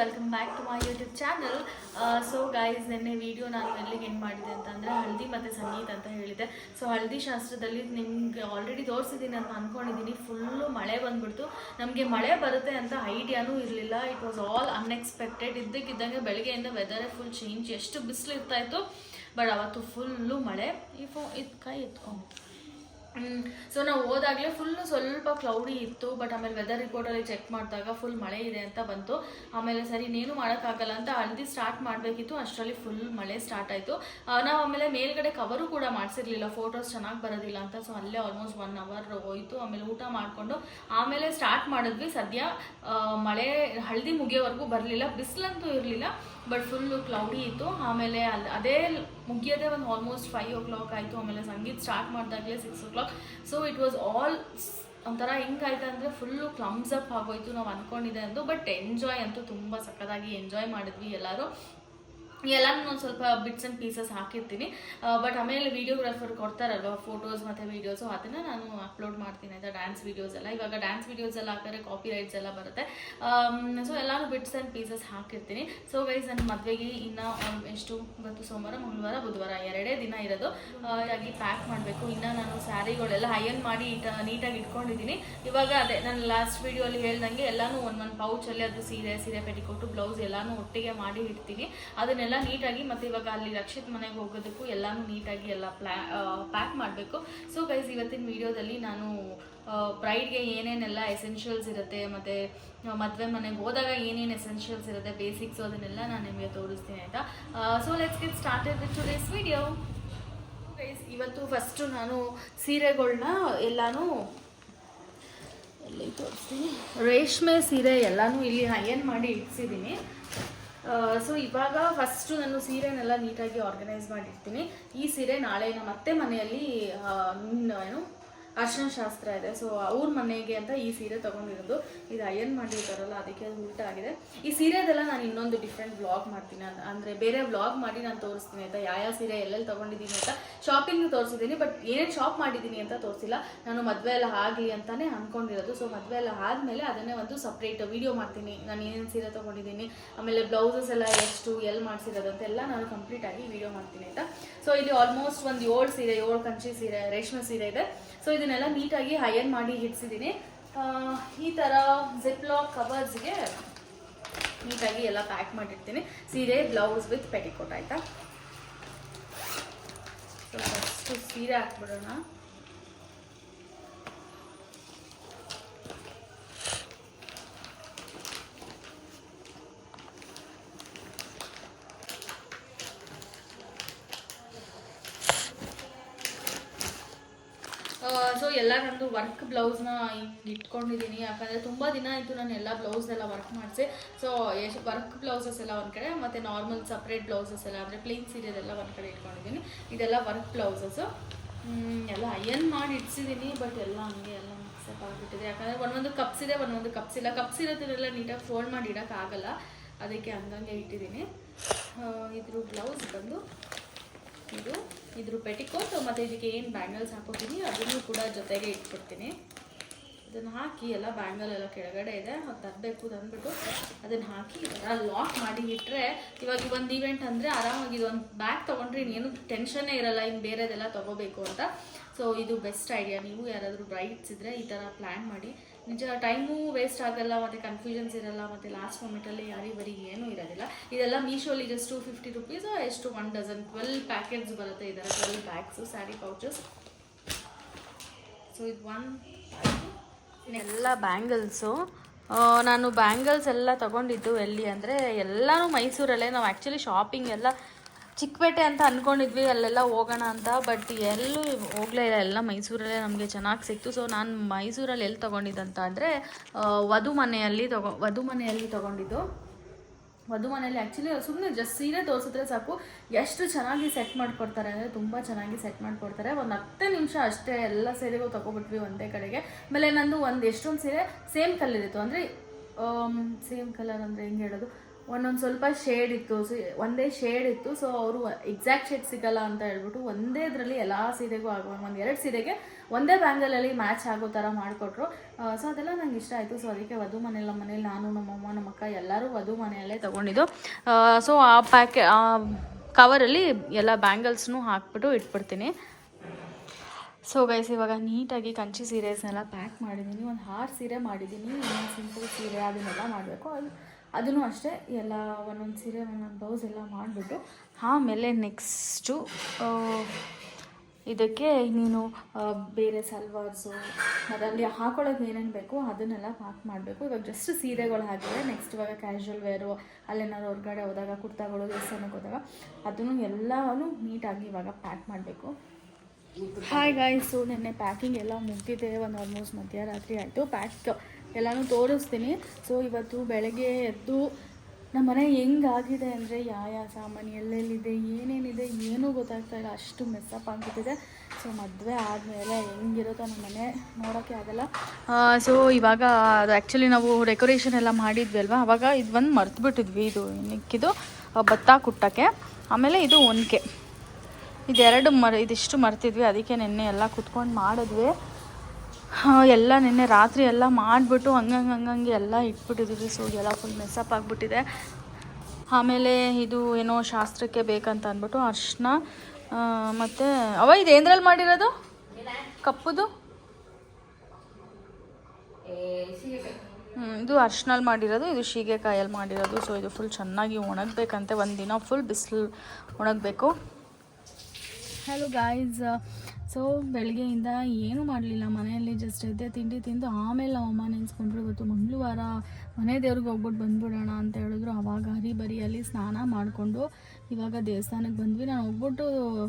Welcome back to my YouTube channel so guys ನಿನ್ನೆ video ನಾನು ಎಲ್ಲಿಗೆ ಏನು ಮಾಡಿದೆ ಅಂತಂದರೆ ಹಳದಿ ಮತ್ತು ಸಂಗೀತ ಅಂತ ಹೇಳಿದೆ ಸೊ ಹಳದಿ ಶಾಸ್ತ್ರದಲ್ಲಿ ನಿಮಗೆ ಆಲ್ರೆಡಿ ತೋರಿಸಿದ್ದೀನಿ ಅಂತ ಅಂದ್ಕೊಂಡಿದ್ದೀನಿ ಫುಲ್ಲು ಮಳೆ ಬಂದ್ಬಿಡ್ತು. ನಮಗೆ ಮಳೆ ಬರುತ್ತೆ ಅಂತ ಐಡಿಯಾನೂ ಇರಲಿಲ್ಲ. ಇಟ್ ವಾಸ್ ಆಲ್ ಅನ್ಎಕ್ಸ್ಪೆಕ್ಟೆಡ್ ಇದ್ದಕ್ಕಿದ್ದಂಗೆ ಬೆಳಗ್ಗೆಯಿಂದ ವೆದರೇ ಫುಲ್ ಚೇಂಜ್ ಎಷ್ಟು ಬಿಸಿಲು ಇರ್ತಾಯಿತ್ತು ಬಟ್ ಅವತ್ತು ಫುಲ್ಲು ಮಳೆ. ಈ ಫೋ ಇದು ಕೈ ಎತ್ಕೊಂಡು ಸೊ ನಾವು ಹೋದಾಗಲೇ ಫುಲ್ಲು ಸ್ವಲ್ಪ ಕ್ಲೌಡಿ ಇತ್ತು ಬಟ್ ಆಮೇಲೆ ವೆದರ್ ರಿಪೋರ್ಟಲ್ಲಿ ಚೆಕ್ ಮಾಡಿದಾಗ ಫುಲ್ ಮಳೆ ಇದೆ ಅಂತ ಬಂತು. ಆಮೇಲೆ ಸರಿ ಇನ್ನೇನು ಮಾಡೋಕ್ಕಾಗಲ್ಲ ಅಂತ ಹಳದಿ ಸ್ಟಾರ್ಟ್ ಮಾಡಬೇಕಿತ್ತು. ಅಷ್ಟರಲ್ಲಿ ಫುಲ್ ಮಳೆ ಸ್ಟಾರ್ಟ್ ಆಯಿತು. ನಾವು ಆಮೇಲೆ ಮೇಲ್ಗಡೆ ಕವರು ಕೂಡ ಮಾಡಿಸಿರ್ಲಿಲ್ಲ. ಫೋಟೋಸ್ ಚೆನ್ನಾಗಿ ಬರೋದಿಲ್ಲ ಅಂತ ಸೊ ಅಲ್ಲೇ ಆಲ್ಮೋಸ್ಟ್ ಒನ್ ಅವರ್ ಹೋಯಿತು. ಆಮೇಲೆ ಊಟ ಮಾಡಿಕೊಂಡು ಆಮೇಲೆ ಸ್ಟಾರ್ಟ್ ಮಾಡಿದ್ವಿ. ಸದ್ಯ ಮಳೆ ಹಳದಿ ಮುಗಿಯೋವರೆಗೂ ಬರಲಿಲ್ಲ. ಬಿಸಿಲಂತೂ ಇರಲಿಲ್ಲ ಬಟ್ ಫುಲ್ಲು ಕ್ಲೌಡಿ ಇತ್ತು. ಆಮೇಲೆ ಅದೇ ಮುಗಿಯೋದೇ ಒಂದು ಆಲ್ಮೋಸ್ಟ್ ಫೈವ್ ಓ ಕ್ಲಾಕ್ ಆಯಿತು. ಆಮೇಲೆ sangeet start ಮಾಡಿದಾಗಲೇ six o'clock so it was all ಒಂಥರ ಹೆಂಗಾಯ್ತು ಅಂದರೆ ಫುಲ್ಲು ಕ್ಲಮ್ಸ್ ಅಪ್ ಆಗೋಯ್ತು ನಾವು ಅಂದ್ಕೊಂಡಿದ್ದೆ ಅಂದು ಬಟ್ ಎಂಜಾಯ್ ಅಂತೂ ತುಂಬ ಸಕ್ಕತ್ತಾಗಿ ಎಂಜಾಯ್ ಮಾಡಿದ್ವಿ ಎಲ್ಲರೂ. ಎಲ್ಲಾನು ಒಂದು ಸ್ವಲ್ಪ ಬಿಟ್ಸ್ ಆ್ಯಂಡ್ ಪೀಸಸ್ ಹಾಕಿರ್ತೀನಿ. ಬಟ್ ಆಮೇಲೆ ವಿಡಿಯೋಗ್ರಾಫರ್ ಕೊಡ್ತಾರಲ್ವ? ಫೋಟೋಸ್ ಮತ್ತು ವೀಡಿಯೋಸು ಅದನ್ನು ನಾನು ಅಪ್ಲೋಡ್ ಮಾಡ್ತೀನಿ, ಆಯಿತಾ? ಡ್ಯಾನ್ಸ್ ವೀಡಿಯೋಸ್ ಎಲ್ಲ. ಇವಾಗ ಡ್ಯಾನ್ಸ್ ವೀಡಿಯೋಸ್ ಎಲ್ಲ ಹಾಕಿದ್ರೆ ಕಾಪಿ ರೈಟ್ಸ್ ಎಲ್ಲ ಬರುತ್ತೆ. ಸೊ ಎಲ್ಲಾನು ಬಿಟ್ಸ್ ಆ್ಯಂಡ್ ಪೀಸಸ್ ಹಾಕಿರ್ತೀನಿ. ಸೊ ಗೈಸ್ ನನ್ನ ಮದುವೆಗೆ ಇನ್ನು ಎಷ್ಟು? ಇವತ್ತು ಸೋಮವಾರ, ಮಂಗಳವಾರ, ಬುಧವಾರ ಎರಡೇ ದಿನ ಇರೋದು. ಹಾಗಾಗಿ ಪ್ಯಾಕ್ ಮಾಡಬೇಕು. ಇನ್ನು ನಾನು ಸ್ಯಾರಿಗಳೆಲ್ಲ ಹೈಯನ್ ಮಾಡಿ ಇಟ್ಟ, ನೀಟಾಗಿ ಇಟ್ಕೊಂಡಿದ್ದೀನಿ. ಇವಾಗ ಅದೇ, ನಾನು ಲಾಸ್ಟ್ ವೀಡಿಯೋಲಿ ಹೇಳ್ದಂಗೆ ಎಲ್ಲಾನು ಒಂದು ಒಂದು ಪೌಚಲ್ಲಿ ಅದು ಸೀರೆ ಸೀರೆ ಪೆಟಿಕೊಟ್ಟು ಬ್ಲೌಸ್ ಎಲ್ಲಾನು ಒಟ್ಟಿಗೆ ಮಾಡಿ ಇಡ್ತೀನಿ. ಅದನ್ನೆಲ್ಲ ನೀಟಾಗಿ, ಮತ್ತು ಇವಾಗ ಅಲ್ಲಿ ರಕ್ಷಿತ್ ಮನೆಗೆ ಹೋಗೋದಕ್ಕೂ ಎಲ್ಲಾನು ನೀಟಾಗಿ ಎಲ್ಲ ಪ್ಲಾ ಪ್ಯಾಕ್ ಮಾಡಬೇಕು. ಸೊ ಗೈಸ್ ಇವತ್ತಿನ ವಿಡಿಯೋದಲ್ಲಿ ನಾನು ಬ್ರೈಡ್ಗೆ ಏನೇನೆಲ್ಲ ಎಸೆನ್ಷಿಯಲ್ಸ್ ಇರುತ್ತೆ, ಮತ್ತು ಮದುವೆ ಮನೆಗೆ ಹೋದಾಗ ಏನೇನು ಎಸೆನ್ಷಿಯಲ್ಸ್ ಇರುತ್ತೆ ಬೇಸಿಕ್ಸು ಅದನ್ನೆಲ್ಲ ನಾನು ನಿಮಗೆ ತೋರಿಸ್ತೀನಿ, ಆಯಿತಾ? So let's get started with today's video guys ಇವತ್ತು ಫಸ್ಟು ನಾನು ಸೀರೆಗಳನ್ನ ಎಲ್ಲಾನು, ಎಲ್ಲಿ ತೋರಿಸ್ತೀನಿ? ರೇಷ್ಮೆ ಸೀರೆ ಎಲ್ಲಾನು ಇಲ್ಲಿ ಹೈಯನ್ ಮಾಡಿ ಇಡ್ಸಿದ್ದೀನಿ ಸೊ ಇವಾಗ ಫಸ್ಟು ನಾನು ಸೀರೆನೆಲ್ಲ ನೀಟಾಗಿ ಆರ್ಗನೈಸ್ ಮಾಡಿರ್ತೀನಿ. ಈ ಸೀರೆ ನಾಳೆ ನಮ್ಮ ಅತ್ತೆ ಮನೆಯಲ್ಲಿ ಏನು ಅರ್ಶನ ಶಾಸ್ತ್ರ ಇದೆ. ಸೊ ಅವ್ರ ಮನೆಗೆ ಅಂತ ಈ ಸೀರೆ ತಗೊಂಡಿರೋದು. ಇದು ಅಯನ್ ಮಾಡಿರ್ತಾರಲ್ಲ, ಅದಕ್ಕೆ ಅದು ಉಲ್ಟ ಆಗಿದೆ. ಈ ಸೀರೆದೆಲ್ಲ ನಾನು ಇನ್ನೊಂದು ಡಿಫ್ರೆಂಟ್ ಬ್ಲಾಗ್ ಮಾಡ್ತೀನಿ. ಅಂತ ಅಂದ್ರೆ ಬೇರೆ ಬ್ಲಾಗ್ ಮಾಡಿ ನಾನು ತೋರಿಸ್ತೀನಿ ಆಯ್ತಾ? ಯಾವ ಸೀರೆ ಎಲ್ಲೆಲ್ಲಿ ತಗೊಂಡಿದ್ದೀನಿ ಅಂತ ಶಾಪಿಂಗ್ ತೋರಿಸಿದ್ದೀನಿ ಬಟ್ ಏನೇನು ಶಾಪ್ ಮಾಡಿದ್ದೀನಿ ಅಂತ ತೋರಿಸಿಲ್ಲ. ನಾನು ಮದುವೆ ಎಲ್ಲ ಆಗಲಿ ಅಂತಾನೆ ಅನ್ಕೊಂಡಿರೋದು. ಸೊ ಮದುವೆ ಎಲ್ಲ ಆದಮೇಲೆ ಅದನ್ನೇ ಒಂದು ಸಪ್ರೇಟ್ ವಿಡಿಯೋ ಮಾಡ್ತೀನಿ. ನಾನು ಏನೇನು ಸೀರೆ ತಗೊಂಡಿದ್ದೀನಿ, ಆಮೇಲೆ ಬ್ಲೌಸಸ್ ಎಲ್ಲ ಎಷ್ಟು ಎಲ್ಲಿ ಮಾಡಿಸಿರೋದು ಅಂತೆಲ್ಲ ನಾನು ಕಂಪ್ಲೀಟ್ ಆಗಿ ವಿಡಿಯೋ ಮಾಡ್ತೀನಿ ಅಂತ ಸೊ ಇಲ್ಲಿ ಆಲ್ಮೋಸ್ಟ್ ಒಂದು ಏಳು ಸೀರೆ, ಏಳು ಕಂಚಿ ಸೀರೆ, ರೇಷ್ಮೆ ಸೀರೆ ಇದೆ. ಸೊ ಇದನ್ನೆಲ್ಲ ನೀಟಾಗಿ ಹೈಯರ್ ಮಾಡಿ ಹಿಡ್ಸಿದ್ದೀನಿ ಈ ಥರ ಜಿಪ್ಲಾಕ್ ಕವರ್ಸ್ಗೆ ನೀಟಾಗಿ ಎಲ್ಲ ಪ್ಯಾಕ್ ಮಾಡಿರ್ತೀನಿ ಸೀರೆ ಬ್ಲೌಸ್ ವಿತ್ ಪೆಟಿಕೋಟ್ ಆಯಿತಾ? ಸೊ ಫಸ್ಟು ಸೀರೆ ಹಾಕ್ಬಿಡೋಣ. ಸೊ ಎಲ್ಲ ನಂದು ವರ್ಕ್ ಬ್ಲೌಸ್ನ ಹಿಂಗೆ ಇಟ್ಕೊಂಡಿದ್ದೀನಿ ಯಾಕಂದರೆ ತುಂಬ ದಿನ ಆಯಿತು ನಾನು ಎಲ್ಲ ಬ್ಲೌಸ್ ಎಲ್ಲ ವರ್ಕ್ ಮಾಡಿಸಿ. ಸೊ ಎಷ್ಟು ವರ್ಕ್ ಬ್ಲೌಸಸ್ ಎಲ್ಲ ಒಂದು ಕಡೆ, ಮತ್ತು ನಾರ್ಮಲ್ ಸಪ್ರೇಟ್ ಬ್ಲೌಸಸ್ ಎಲ್ಲ, ಅಂದರೆ ಪ್ಲೇನ್ ಸೀರೆದೆಲ್ಲ ಒಂದು ಕಡೆ ಇಟ್ಕೊಂಡಿದ್ದೀನಿ ಇದೆಲ್ಲ ವರ್ಕ್ ಬ್ಲೌಸಸ್ಸು ಎಲ್ಲ ಅಯನ್ ಮಾಡಿ ಇಡ್ಸಿದ್ದೀನಿ ಬಟ್ ಎಲ್ಲ ಹಂಗೆ ಎಲ್ಲ ಮಿಕ್ಸಪ್ ಆಗಿಬಿಟ್ಟಿದೆ. ಯಾಕಂದರೆ ಒಂದೊಂದು ಕಪ್ಸ್ ಇದೆ, ಒಂದೊಂದು ಕಪ್ಸ್ ಇಲ್ಲ. ಕಪ್ಸ್ ಇರೋದನ್ನೆಲ್ಲ ನೀಟಾಗಿ ಫೋಲ್ಡ್ ಮಾಡಿ ಇಡೋಕ್ಕಾಗಲ್ಲ ಅದಕ್ಕೆ ಹಂಗಂಗೆ ಇಟ್ಟಿದ್ದೀನಿ ಇದ್ರ ಬ್ಲೌಸ್ ಬಂದು ಇದು. ಇದ್ರ ಪೆಟಿಕೋಟ್, ಮತ್ತು ಇದಕ್ಕೆ ಏನು ಬ್ಯಾಂಗಲ್ಸ್ ಹಾಕೋತೀನಿ, ಅದನ್ನು ಕೂಡ ಜೊತೆಗೆ ಇಟ್ಬಿಡ್ತೀನಿ. ಅದನ್ನು ಹಾಕಿ ಎಲ್ಲ ಬ್ಯಾಂಗಲ್ ಎಲ್ಲ ಕೆಳಗಡೆ ಇದೆ. ಅದು ತರಬೇಕು ತಂದ್ಬಿಟ್ಟು ಅದನ್ನು ಹಾಕಿ ಲಾಕ್ ಮಾಡಿ ಇಟ್ಟರೆ ಇವಾಗ ಒಂದು ಈವೆಂಟ್ ಅಂದರೆ ಆರಾಮಾಗಿ ಇದೊಂದು ಬ್ಯಾಗ್ ತೊಗೊಂಡ್ರೆ ಇನ್ನೇನು ಟೆನ್ಷನ್ನೇ ಇರಲ್ಲ ಇನ್ನು ಬೇರೆದೆಲ್ಲ ತೊಗೋಬೇಕು ಅಂತ. ಸೊ ಇದು ಬೆಸ್ಟ್ ಐಡಿಯಾ ನೀವು ಯಾರಾದರೂ ಬ್ರೈಟ್ಸ್ ಇದ್ದರೆ ಈ ಥರ ಪ್ಲ್ಯಾನ್ ಮಾಡಿ. ನಿಜ ಟೈಮು ವೇಸ್ಟ್ ಆಗಲ್ಲ, ಮತ್ತು ಕನ್ಫ್ಯೂಷನ್ಸ್ ಇರಲ್ಲ, ಮತ್ತು ಲಾಸ್ಟ್ ಮೂಮೆಂಟಲ್ಲಿ ಯಾರಿ ಬರೀ ಏನೂ ಇರೋದಿಲ್ಲ. ಇದೆಲ್ಲ ಮೀಶೋಲಿ ಜಸ್ಟ್ ಟು ಫಿಫ್ಟಿ ರುಪೀಸ್ ಎಷ್ಟು ಒನ್ ಡಜನ್ ಟ್ವೆಲ್ ಪ್ಯಾಕೆಟ್ಸ್ ಬರುತ್ತೆ ಇದರ twelve bags saree pouches so ಇದು ಒನ್ ಎಲ್ಲ ಬ್ಯಾಂಗಲ್ಸು ನಾನು ಬ್ಯಾಂಗಲ್ಸ್ ಎಲ್ಲ ತಗೊಂಡಿದ್ದು ಎಲ್ಲಿ ಅಂದರೆ, ಎಲ್ಲನೂ ಮೈಸೂರಲ್ಲೇ. ನಾವು ಆ್ಯಕ್ಚುಲಿ ಶಾಪಿಂಗ್ ಎಲ್ಲ ಚಿಕ್ಕಪೇಟೆ ಅಂತ ಅಂದ್ಕೊಂಡಿದ್ವಿ ಅಲ್ಲೆಲ್ಲ ಹೋಗೋಣ ಅಂತ ಬಟ್ ಎಲ್ಲೂ ಹೋಗಲೇ ಇಲ್ಲ. ಎಲ್ಲ ಮೈಸೂರಲ್ಲೇ ನಮಗೆ ಚೆನ್ನಾಗಿ ಸಿಕ್ತು. ಸೊ ನಾನು ಮೈಸೂರಲ್ಲಿ ಎಲ್ಲಿ ತೊಗೊಂಡಿದ್ದಂತ ಅಂದರೆ ವಧು ಮನೆಯಲ್ಲಿ ತಗೊ, ವಧು ಮನೆಯಲ್ಲಿ ತೊಗೊಂಡಿದ್ದು. ವಧು ಮನೆಯಲ್ಲಿ ಆ್ಯಕ್ಚುಲಿ ಸುಮ್ಮನೆ ಜಸ್ಟ್ ಸೀರೆ ತೋರಿಸಿದ್ರೆ ಸಾಕು. ಎಷ್ಟು ಚೆನ್ನಾಗಿ ಸೆಟ್ ಮಾಡಿಕೊಡ್ತಾರೆ ಅಂದರೆ ತುಂಬ ಚೆನ್ನಾಗಿ ಸೆಟ್ ಮಾಡಿಕೊಡ್ತಾರೆ. ಒಂದು ಹತ್ತೇ ನಿಮಿಷ ಅಷ್ಟೇ ಎಲ್ಲ ಸೀರೆಗೂ ತೊಗೊಬಿಟ್ವಿ ಒಂದೇ ಕಡೆಗೆ. ಆಮೇಲೆ ನಂದು ಒಂದು ಎಷ್ಟೊಂದು ಸೀರೆ ಸೇಮ್ ಕಲರ್ ಇತ್ತು. ಅಂದರೆ ಸೇಮ್ ಕಲರ್ ಅಂದರೆ ಹೆಂಗೆ ಹೇಳೋದು? ಒಂದೊಂದು ಸ್ವಲ್ಪ ಶೇಡ್ ಇತ್ತು. ಒಂದೇ ಶೇಡ್ ಇತ್ತು. ಸೊ ಅವರು ಎಕ್ಸಾಕ್ಟ್ ಶೇಡ್ ಸಿಗಲ್ಲ ಅಂತ ಹೇಳ್ಬಿಟ್ಟು ಒಂದೇ ಇದರಲ್ಲಿ ಎಲ್ಲ ಸೀರೆಗೂ ಆಗುವ ಒಂದು ಎರಡು ಸೀರೆಗೆ ಒಂದೇ ಬ್ಯಾಂಗಲಲ್ಲಿ ಮ್ಯಾಚ್ ಆಗೋ ಥರ ಮಾಡಿಕೊಟ್ರು. ಸೊ ಅದೆಲ್ಲ ನಂಗೆ ಇಷ್ಟ ಆಯಿತು. ಸೊ ಅದಕ್ಕೆ ವಧು ಮನೇಲಿ ನಮ್ಮ ಮನೇಲಿ ನಾನು, ನಮ್ಮಮ್ಮ ನಮ್ಮ ಅಕ್ಕ ಎಲ್ಲರೂ ವಧು ಮನೆಯಲ್ಲೇ ತೊಗೊಂಡಿದ್ದು. ಸೊ ಆ ಪ್ಯಾಕೆ ಆ ಕವರಲ್ಲಿ ಎಲ್ಲ ಬ್ಯಾಂಗಲ್ಸ್ನೂ ಹಾಕ್ಬಿಟ್ಟು ಇಟ್ಬಿಡ್ತೀನಿ. ಸೊ ಗೈಸ್ ಇವಾಗ ನೀಟಾಗಿ ಕಂಚಿ ಸೀರೆಸ್ನೆಲ್ಲ ಪ್ಯಾಕ್ ಮಾಡಿದ್ದೀನಿ ಒಂದು ಹಾರ್ ಸೀರೆ ಮಾಡಿದ್ದೀನಿ ಸಿಂಪಲ್ ಸೀರೆ ಅದನ್ನೆಲ್ಲ ಮಾಡಬೇಕು. ಅದು ಅದನ್ನು ಅಷ್ಟೇ ಎಲ್ಲ ಒಂದೊಂದು ಸೀರೆ, ಒಂದೊಂದು ಬ್ಲೌಸ್ ಎಲ್ಲ ಮಾಡಿಬಿಟ್ಟು, ಆಮೇಲೆ ನೆಕ್ಸ್ಟು ಇದಕ್ಕೆ ನೀನು ಬೇರೆ ಸಲ್ವಾರ್ಸು ಅದರಲ್ಲಿ ಅಲ್ಲಿ ಹಾಕೊಳ್ಳೋಕೆ ಏನೇನು ಬೇಕು ಅದನ್ನೆಲ್ಲ ಪ್ಯಾಕ್ ಮಾಡಬೇಕು. ಇವಾಗ ಜಸ್ಟ್ ಸೀರೆಗಳು ಹಾಕಿದ್ರೆ ನೆಕ್ಸ್ಟ್ ಇವಾಗ ಕ್ಯಾಶುವಲ್ ವೇರು ಅಲ್ಲೇನಾದ್ರು ಹೊರಗಡೆ ಹೋದಾಗ, ಕುರ್ತಾಗಳು ದೇವಸ್ಥಾನಕ್ಕೆ ಹೋದಾಗ, ಅದನ್ನು ಎಲ್ಲವೂ ನೀಟಾಗಿ ಇವಾಗ ಪ್ಯಾಕ್ ಮಾಡಬೇಕು. ಹಾಯ್ ಗಾಯ್ಸು ನೆನ್ನೆ ಪ್ಯಾಕಿಂಗ್ ಎಲ್ಲ ಮುಗ್ದಿದೆ. ಒಂದು ಆಲ್ಮೋಸ್ಟ್ ಮಧ್ಯರಾತ್ರಿ ಆಯಿತು. ಪ್ಯಾಕ್ ಎಲ್ಲನೂ ತೋರಿಸ್ತೀನಿ. ಸೊ ಇವತ್ತು ಬೆಳಗ್ಗೆ ಎದ್ದು ನಮ್ಮ ಮನೆ ಹೆಂಗಾಗಿದೆ ಅಂದರೆ ಯಾವ ಯಾವ ಸಾಮಾನು, ಎಲ್ಲೆಲ್ಲಿದೆ, ಏನೇನಿದೆ, ಏನೂ ಗೊತ್ತಾಗ್ತಾ ಇಲ್ಲ. ಅಷ್ಟು ಮೆಸ್ಸಪ್ ಆಗಿಬಿಟ್ಟಿದೆ. ಸೊ ಮದುವೆ ಆದಮೇಲೆ ಹೆಂಗಿರುತ್ತೋ ನಮ್ಮ ಮನೆ ನೋಡೋಕ್ಕೆ ಆಗಲ್ಲ. ಸೊ ಇವಾಗ ಅದು ಆ್ಯಕ್ಚುಲಿ ನಾವು ಡೆಕೋರೇಷನ್ ಎಲ್ಲ ಮಾಡಿದ್ವಿ ಅಲ್ವಾ ಅವಾಗ ಇದು ಒಂದು ಮರ್ತುಬಿಟ್ಟಿದ್ವಿ ಇದು ನಿಕ್ಕಿದು ಭತ್ತ ಕುಟ್ಟಕ್ಕೆ. ಆಮೇಲೆ ಇದು ಒನಕೆ. ಇದೆರಡು ಮರ, ಇದಿಷ್ಟು ಮರ್ತಿದ್ವಿ. ಅದಕ್ಕೆ ನೆನ್ನೆ ಎಲ್ಲ ಕುತ್ಕೊಂಡು ಮಾಡಿದ್ವಿ. ಎಲ್ಲ ನಿನ್ನೆ ರಾತ್ರಿ ಎಲ್ಲ ಮಾಡಿಬಿಟ್ಟು ಹಂಗಂಗೆ ಹಂಗಂಗೆ ಎಲ್ಲ ಇಟ್ಬಿಟ್ಟಿದ್ದೀವಿ ಸೊ ಎಲ್ಲ ಫುಲ್ ಮೆಸ್ಸಪ್ ಆಗಿಬಿಟ್ಟಿದೆ. ಆಮೇಲೆ ಇದು ಏನೋ ಶಾಸ್ತ್ರಕ್ಕೆ ಬೇಕಂತ ಅಂದ್ಬಿಟ್ಟು ಅರ್ಶಿನ ಮತ್ತು ಅವ ಇದು ಏನರಲ್ಲಿ ಮಾಡಿರೋದು? ಕಪ್ಪುದು? ಇದು ಅರ್ಶಿನಲ್ಲಿ ಮಾಡಿರೋದು, ಇದು ಶೀಗೆಕಾಯಲ್ಲಿ ಮಾಡಿರೋದು. ಸೊ ಇದು ಫುಲ್ ಚೆನ್ನಾಗಿ ಒಣಗಬೇಕಂತೆ. ಒಂದು ದಿನ ಫುಲ್ ಬಿಸಿಲು ಒಣಗಬೇಕು. ಹಲೋ ಗಾಯ್ಸ್ ಸೊ ಬೆಳಗ್ಗೆಯಿಂದ ಏನೂ ಮಾಡಲಿಲ್ಲ, ಮನೆಯಲ್ಲಿ ಜಸ್ಟ್ ಎದ್ದೆ, ತಿಂಡಿ ತಿಂದು ಆಮೇಲೆ ನಾವು ಅಮ್ಮ ನೆನೆಸ್ಕೊಂಡ್ರು ಇವತ್ತು ಮಂಗಳವಾರ ಮನೆ ದೇವ್ರಿಗೆ ಹೋಗ್ಬಿಟ್ಟು ಬಂದ್ಬಿಡೋಣ ಅಂತ ಹೇಳಿದ್ರು. ಅವಾಗ ಹರಿಬರಿಯಲ್ಲಿ ಸ್ನಾನ ಮಾಡಿಕೊಂಡು ಇವಾಗ ದೇವಸ್ಥಾನಕ್ಕೆ ಬಂದ್ವಿ. ನಾನು ಹೋಗ್ಬಿಟ್ಟು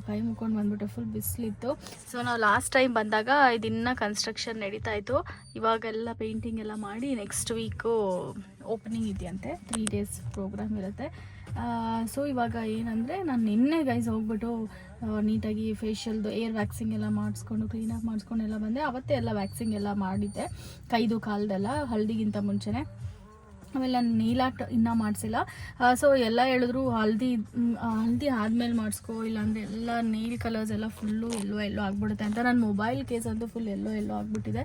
ಕೈ ಮುಕ್ಕೊಂಡು ಬಂದ್ಬಿಟ್ಟೆ ಫುಲ್ ಬಿಸಿಲಿತ್ತು. ಸೊ ನಾವು ಲಾಸ್ಟ್ ಟೈಮ್ ಬಂದಾಗ ಇದಿನ್ನ ಕನ್ಸ್ಟ್ರಕ್ಷನ್ ನಡೀತಾ ಇತ್ತು. ಇವಾಗೆಲ್ಲ ಪೇಂಟಿಂಗ್ ಎಲ್ಲ ಮಾಡಿ ನೆಕ್ಸ್ಟ್ ವೀಕು ಓಪನಿಂಗ್ ಇದೆಯಂತೆ. ತ್ರೀ ಡೇಸ್ ಪ್ರೋಗ್ರಾಮ್ ಇರುತ್ತೆ. ಸೊ ಇವಾಗ ಏನಂದರೆ ನಾನು ನಿನ್ನೆ ಗೈಸ್ ಹೋಗ್ಬಿಟ್ಟು ನೀಟಾಗಿ ಫೇಶಿಯಲ್ದು ಏರ್ ವ್ಯಾಕ್ಸಿಂಗ್ ಎಲ್ಲ ಮಾಡಿಸ್ಕೊಂಡು ಕ್ಲೀನಾಗಿ ಮಾಡಿಸ್ಕೊಂಡು ಎಲ್ಲ ಬಂದೆ. ಅವತ್ತೇ ಎಲ್ಲ ವ್ಯಾಕ್ಸಿಂಗ್ ಎಲ್ಲ ಮಾಡಿದ್ದೆ. ಕೈದು, ಕಾಲ್ದೆಲ್ಲ ಹಳ್ಳಿಗಿಂತ ಮುಂಚೆನೇ. ಆಮೇಲೆ ನಾನು ನೀಲಾಟ್ ಇನ್ನೂ ಮಾಡಿಸಿಲ್ಲ. ಸೊ ಎಲ್ಲ ಹೇಳಿದ್ರು, ಹಲ್ದಿ ಹಲ್ದಿ ಆದಮೇಲೆ ಮಾಡಿಸ್ಕೊ, ಇಲ್ಲಾಂದರೆ ಎಲ್ಲ ನೀಲ್ ಕಲರ್ಸ್ ಎಲ್ಲ ಫುಲ್ಲು ಎಲ್ಲೋ ಎಲ್ಲೋ ಆಗ್ಬಿಡುತ್ತೆ ಅಂತ. ನನ್ನ ಮೊಬೈಲ್ ಕೇಸ್ ಅಂತೂ ಫುಲ್ ಎಲ್ಲೋ ಎಲ್ಲೋ ಆಗಿಬಿಟ್ಟಿದೆ.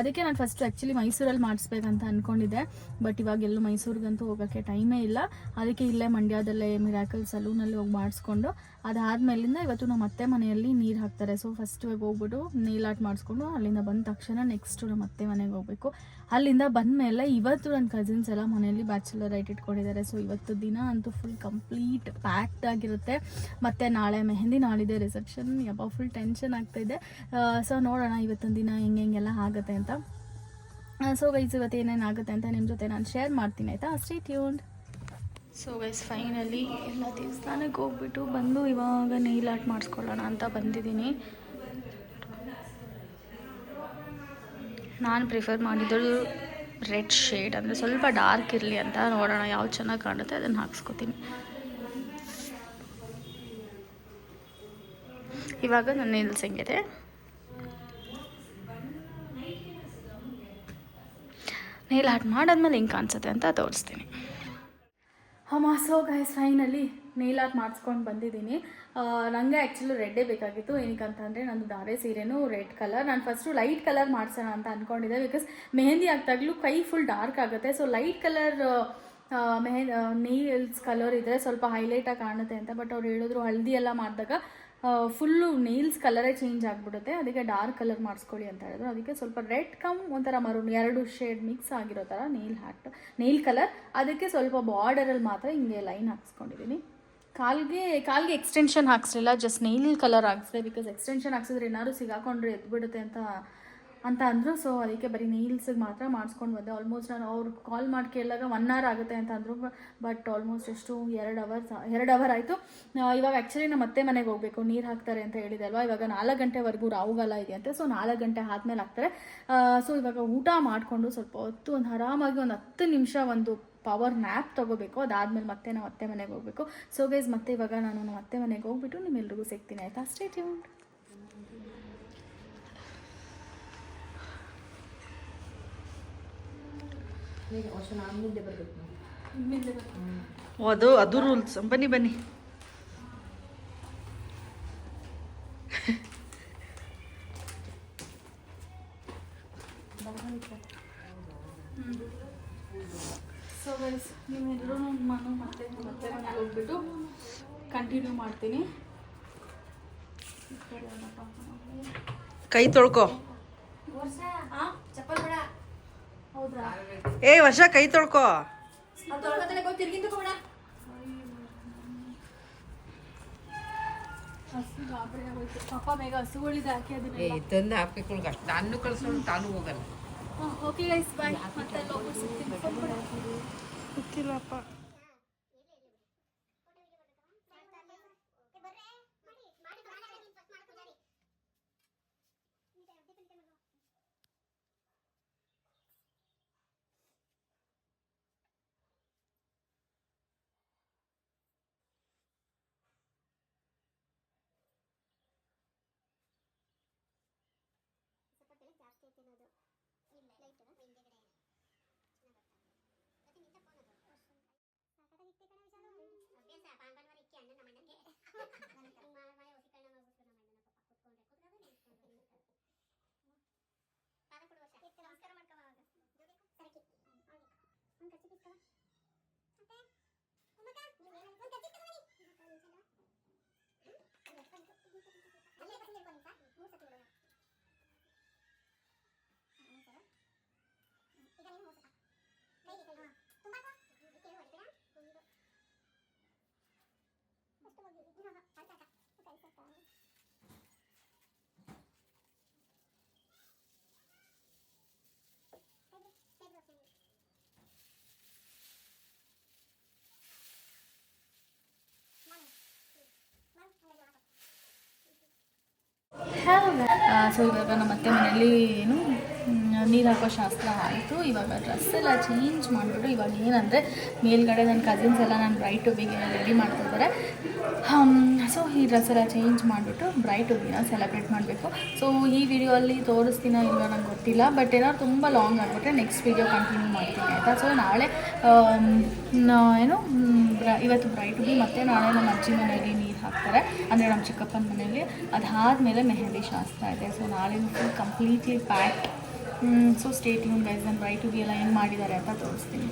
ಅದಕ್ಕೆ ನಾನು ಫಸ್ಟ್ ಆ್ಯಕ್ಚುಲಿ ಮೈಸೂರಲ್ಲಿ ಮಾಡಿಸ್ಬೇಕಂತ ಅಂದ್ಕೊಂಡಿದ್ದೆ ಬಟ್ ಇವಾಗ ಎಲ್ಲೂ ಮೈಸೂರಿಗಂತೂ ಹೋಗೋಕ್ಕೆ ಟೈಮೇ ಇಲ್ಲ. ಅದಕ್ಕೆ ಇಲ್ಲೇ ಮಂಡ್ಯದಲ್ಲೇ ಮಿರಾಕಲ್ ಸಲೂನಲ್ಲಿ ಹೋಗಿ ಮಾಡಿಸ್ಕೊಂಡು, ಅದಾದ್ಮೇಲಿಂದ ಇವತ್ತು ನಮ್ಮ ಅತ್ತೆ ಮನೆಯಲ್ಲಿ ನೀರು ಹಾಕ್ತಾರೆ. ಸೊ ಫಸ್ಟ್ ಹೋಗ್ಬಿಟ್ಟು ನೀಲ್ ಆರ್ಟ್ ಮಾಡಿಸ್ಕೊಂಡು ಅಲ್ಲಿಂದ ಬಂದ ತಕ್ಷಣ ನೆಕ್ಸ್ಟು ನಮ್ಮ ಅತ್ತೆ ಮನೆಗೆ ಹೋಗಬೇಕು. ಅಲ್ಲಿಂದ ಬಂದಮೇಲೆ ಇವತ್ತು ನನ್ನ ಕಸಿನ್ಸ್ ಎಲ್ಲ ಮನೆಯಲ್ಲಿ ಬ್ಯಾಚುಲರ್ ರೈಟ್ ಇಟ್ಕೊಂಡಿದ್ದಾರೆ. ಸೊ ಇವತ್ತು ದಿನ ಅಂತೂ ಫುಲ್ ಕಂಪ್ಲೀಟ್ ಪ್ಯಾಕ್ಡ್ ಆಗಿರುತ್ತೆ. ಮತ್ತು ನಾಳೆ ಮೆಹಂದಿ, ನಾಳಿದೆ ರಿಸೆಪ್ಷನ್ ಯಾವ ಫುಲ್ ಟೆನ್ಷನ್ ಆಗ್ತಾಯಿದೆ ಸೊ ನೋಡೋಣ ಇವತ್ತೊಂದು ದಿನ ಹೆಂಗೆ ಹೆಂಗೆಲ್ಲ ಆಗುತ್ತೆ ಅಂತ. ಸೊ ಗೈಸ್ ಇವತ್ತು ಏನೇನು ಆಗುತ್ತೆ ಅಂತ ನಿಮ್ಮ ಜೊತೆ ನಾನು ಶೇರ್ ಮಾಡ್ತೀನಿ, ಆಯಿತಾ? ಅಷ್ಟೇ ಟ್ಯೂನ್ ಸೊ ಗೈಸ್ ಫೈನಲಿ ಎಲ್ಲ ದೇವಸ್ಥಾನಕ್ಕೆ ಹೋಗ್ಬಿಟ್ಟು ಬಂದು ಇವಾಗ ನೀಲಾಟ್ ಮಾಡಿಸ್ಕೊಳ್ಳೋಣ ಅಂತ ಬಂದಿದ್ದೀನಿ. ನಾನು ಪ್ರಿಫರ್ ಮಾಡಿದ್ದು ರೆಡ್ ಶೇಡ್ ಅಂದರೆ ಸ್ವಲ್ಪ ಡಾರ್ಕ್ ಇರಲಿ ಅಂತ ನೋಡೋಣ ಯಾವ್ದು ಚೆನ್ನಾಗಿ ಕಾಣುತ್ತೆ, ಅದನ್ನು ಹಾಕ್ಸ್ಕೊತೀನಿ. ಇವಾಗ ನನ್ನ ನಿಲ್ಸಂಗಿದೆ ಹೆಂಗಿದೆ? ನೇಲ್ ಆರ್ಟ್ ಮಾಡಾದ್ಮೇಲೆ ಹಿಂಗೆ ಕಾಣಿಸುತ್ತೆ ಅಂತ ತೋರಿಸ್ತೀನಿ. ಅಮ್ಮ so guys finally nail art ಮಾಡಿಸ್ಕೊಂಡು ಬಂದಿದ್ದೀನಿ. ನನಗೆ ಆ್ಯಕ್ಚುಲಿ ರೆಡ್ಡೇ ಬೇಕಾಗಿತ್ತು. ಏನಕ್ಕೆ ಅಂತಂದರೆ ನಂದು ಧಾರೆ ಸೀರೆನೂ ರೆಡ್ ಕಲರ್ ನಾನು ಫಸ್ಟು ಲೈಟ್ ಕಲರ್ ಮಾಡಿಸೋಣ ಅಂತ ಅಂದ್ಕೊಂಡಿದ್ದೆ ಬಿಕಾಸ್ ಮೆಹಂದಿ ಆಗ್ತಾಗ್ಲೂ ಕೈ ಫುಲ್ ಡಾರ್ಕ್ ಆಗುತ್ತೆ. ಸೊ ಲೈಟ್ ಕಲರ್ ಮೆಹೆ ನೇಲ್ಸ್ ಕಲರ್ ಇದ್ದರೆ ಸ್ವಲ್ಪ ಹೈಲೈಟಾಗಿ ಕಾಣುತ್ತೆ ಅಂತ. ಬಟ್ ಅವ್ರು ಹೇಳಿದ್ರು ಹಳದಿ ಎಲ್ಲ ಮಾಡಿದಾಗ ಫುಲ್ಲು ನೀಲ್ಸ್ ಕಲರೇ ಚೇಂಜ್ ಆಗಿಬಿಡುತ್ತೆ. ಅದಕ್ಕೆ ಡಾರ್ಕ್ ಕಲರ್ ಮಾಡಿಸ್ಕೊಳ್ಳಿ ಅಂತ ಹೇಳಿದ್ರು. ಅದಕ್ಕೆ ಸ್ವಲ್ಪ ರೆಡ್ ಕಮ್ ಒಂಥರ ಮರೂನ್ ಎರಡು ಶೇಡ್ ಮಿಕ್ಸ್ ಆಗಿರೋ ಥರ ನೀಲ್ ಹ್ಯಾಟ್ ನೇಲ್ ಕಲರ್ ಅದಕ್ಕೆ ಸ್ವಲ್ಪ ಬಾರ್ಡರಲ್ಲಿ ಮಾತ್ರ ಹಿಂಗೆ ಲೈನ್ ಹಾಕ್ಸ್ಕೊಂಡಿದ್ದೀನಿ ಕಾಲ್ಗೆ ಕಾಲ್ಗೆ ಎಕ್ಸ್ಟೆನ್ಷನ್ ಹಾಕ್ಸಲಿಲ್ಲ ಜಸ್ಟ್ ನೈಲ್ ಕಲರ್ ಹಾಕ್ಸಿದೆ ಬಿಕಾಸ್ ಎಕ್ಸ್ಟೆನ್ಷನ್ ಹಾಕ್ಸಿದ್ರೆ ಏನಾದ್ರು ಸಿಗಾಕೊಂಡ್ರೆ ಎದ್ಬಿಡುತ್ತೆ ಅಂತ ಅಂತ ಅಂದರು. ಸೊ ಅದಕ್ಕೆ ಬರೀ ನೀಲ್ಸಿಗೆ ಮಾತ್ರ ಮಾಡಿಸ್ಕೊಂಡು ಬಂದೆ. ಆಲ್ಮೋಸ್ಟ್ ನಾನು ಅವ್ರು ಕಾಲ್ ಮಾಡಿ ಕೇಳಿದಾಗ ಒನ್ ಅವರ್ ಆಗುತ್ತೆ ಅಂತ ಅಂದರು. ಬಟ್ ಆಲ್ಮೋಸ್ಟ್ ಎಷ್ಟು? ಎರಡು ಅವರ್ಸ್ ಎರಡು ಅವರ್ ಆಯಿತು. ಇವಾಗ ಆ್ಯಕ್ಚುಲಿ ನಮ್ಮ ಮತ್ತೆ ಮನೆಗೆ ಹೋಗಬೇಕು. ನೀರು ಹಾಕ್ತಾರೆ ಅಂತ ಹೇಳಿದೆ ಅಲ್ವಾ? ಇವಾಗ ನಾಲ್ಕು ಗಂಟೆವರೆಗೂ ರಾವುಗಾಲ ಅಂತ. ಸೊ ನಾಲ್ಕು ಗಂಟೆ ಆದಮೇಲೆ ಹಾಕ್ತಾರೆ. ಸೊ ಇವಾಗ ಊಟ ಮಾಡಿಕೊಂಡು ಸ್ವಲ್ಪ ಹೊತ್ತು ಒಂದು ಆರಾಮಾಗಿ ಒಂದು ಹತ್ತು ನಿಮಿಷ ಒಂದು ಪವರ್ ನ್ಯಾಪ್ ತೊಗೋಬೇಕು. ಅದಾದಮೇಲೆ ಮತ್ತೆ ನಾವು ಅತ್ತೆ ಮನೆಗೆ ಹೋಗಬೇಕು. ಸೊ ಗೈಸ್ ಮತ್ತೆ ಇವಾಗ ನಾನು ನಮ್ಮ ಅತ್ತೆ ಮನೆಗೆ ಹೋಗ್ಬಿಟ್ಟು ನಿಮ್ಮೆಲ್ರಿಗೂ ಸಿಗ್ತೀನಿ, ಆಯಿತಾ? ಅಷ್ಟೇ ಟ್ಯೂನ್ ವರ್ಷ ನಾನು ಮುಂದೆ ಬರಬೇಕು ಓ ಅದು ಅದು ರೂಲ್ಸ್ ಬನ್ನಿ ಬನ್ನಿ. ಸೊ ಗೈಸ್ ನೀವೆಲ್ಲರೂ ನಾನು ಮತ್ತೆ ಮತ್ತೆ ಮನೆಗೆ ಹೋಗ್ಬಿಟ್ಟು ಕಂಟಿನ್ಯೂ ಮಾಡ್ತೀನಿ. ಕೈ ತೊಳ್ಕೊ. ಏ ವರ್ಷ ಕೈ ತೊಳ್ಕೊ. ತಂದು ಹಾಕ್ಬೇಕು ಅಷ್ಟು ನಾನು ಕಳ್ಸೋಣ ತಾನು ಹೋಗಲ್ಲ. ಓಕೆ ಗೈಸ್ ಬಾಯ್ ಮತ್ತೆ ಹೋಗ್ಬಿಟ್ಟು ಸಿಗ್ತೀನಿ. ಗೊತ್ತಿಲ್ಲಪ್ಪ. ಸೊ ಇವಾಗ ನಮ್ಮ ಅತ್ತೆ ಮನೆಯಲ್ಲಿ ಏನು ನೀರು ಹಾಕೋ ಶಾಸ್ತ್ರ ಆಯಿತು. ಇವಾಗ ಡ್ರೆಸ್ ಎಲ್ಲ ಚೇಂಜ್ ಮಾಡಿಬಿಟ್ಟು ಇವಾಗ ಏನಂದರೆ ಮೇಲ್ಗಡೆ ನನ್ನ ಕಸಿನ್ಸ್ ಎಲ್ಲ ನಾನು ಬ್ರೈಟ್ ಟುಬಿಗೆ ರೆಡಿ ಮಾಡ್ತಿದ್ದಾರೆ ಸೊ ಈ ಡ್ರೆಸ್ ಎಲ್ಲ ಚೇಂಜ್ ಮಾಡಿಬಿಟ್ಟು ಬ್ರೈಟ್ ಟುಬಿನ ಸೆಲೆಬ್ರೇಟ್ ಮಾಡಬೇಕು. ಸೊ ಈ ವಿಡಿಯೋಲ್ಲಿ ತೋರಿಸ್ತೀನ ಇಲ್ಲ ನಂಗೆ ಗೊತ್ತಿಲ್ಲ ಬಟ್ ಏನಾದ್ರು ತುಂಬ ಲಾಂಗ್ ಆಗಿಬಿಟ್ರೆ ನೆಕ್ಸ್ಟ್ ವಿಡಿಯೋ ಕಂಟಿನ್ಯೂ ಮಾಡ್ತೀನಿ, ಆಯಿತಾ? ಸೊ ನಾಳೆ ನಾ- ಏನು ಇವತ್ತು ಬ್ರೈಟ್ ಬಿ ಮತ್ತು ನಾಳೆ ನಮ್ಮ ಅಜ್ಜಿ ಮನೆಯಲ್ಲಿ ನೀರು ಹಾಕ್ತಾರೆ, ಅಂದರೆ ನಮ್ಮ ಚಿಕ್ಕಪ್ಪನ ಮನೆಯಲ್ಲಿ ಅದಾದಮೇಲೆ ಮೆಹಂದಿ ಶಾಸ್ತ್ರ ಇದೆ. ಸೊ ನಾಳೆ full completely pack so state guys ನಾನು ಬ್ರೈಟ್ ಬಿ ಎಲ್ಲ ಏನು ಮಾಡಿದ್ದಾರೆ ಅಂತ ತೋರಿಸ್ತೀನಿ.